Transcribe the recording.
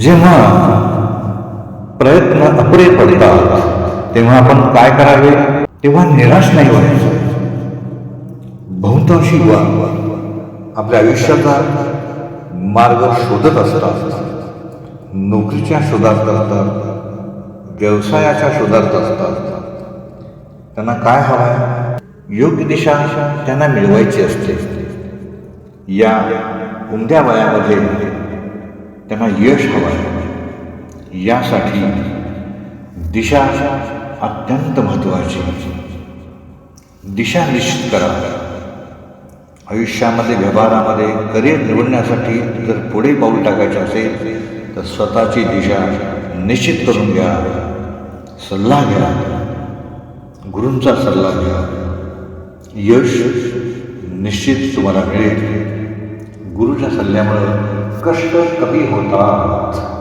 जेव्हा प्रयत्न अपुरे पडतात तेव्हा आपण काय करावे? तेव्हा निराश नाही व्हायचं. बहुतांशी युवा आपल्या आयुष्याचा मार्ग शोधत असतात. नोकरीच्या शोधात असतात व्यवसायाच्या शोधात असतात. त्यांना काय हवं आहे योग्य दिशा त्यांना मिळवायची असते. या उमद्या वयामध्ये त्यांना यश हवं आहे. यासाठी दिशा अत्यंत महत्त्वाची. दिशा निश्चित करा. आयुष्यामध्ये व्यवहारामध्ये करिअर निवडण्यासाठी जर पुढे पाऊल टाकायचे असेल तर स्वतःची दिशा निश्चित करून घ्या. सल्ला घ्या. गुरूंचा सल्ला घ्या. यश निश्चित तुम्हाला मिळेल. गुरुच्या सल्ल्यामुळे कष्ट कमी होतात.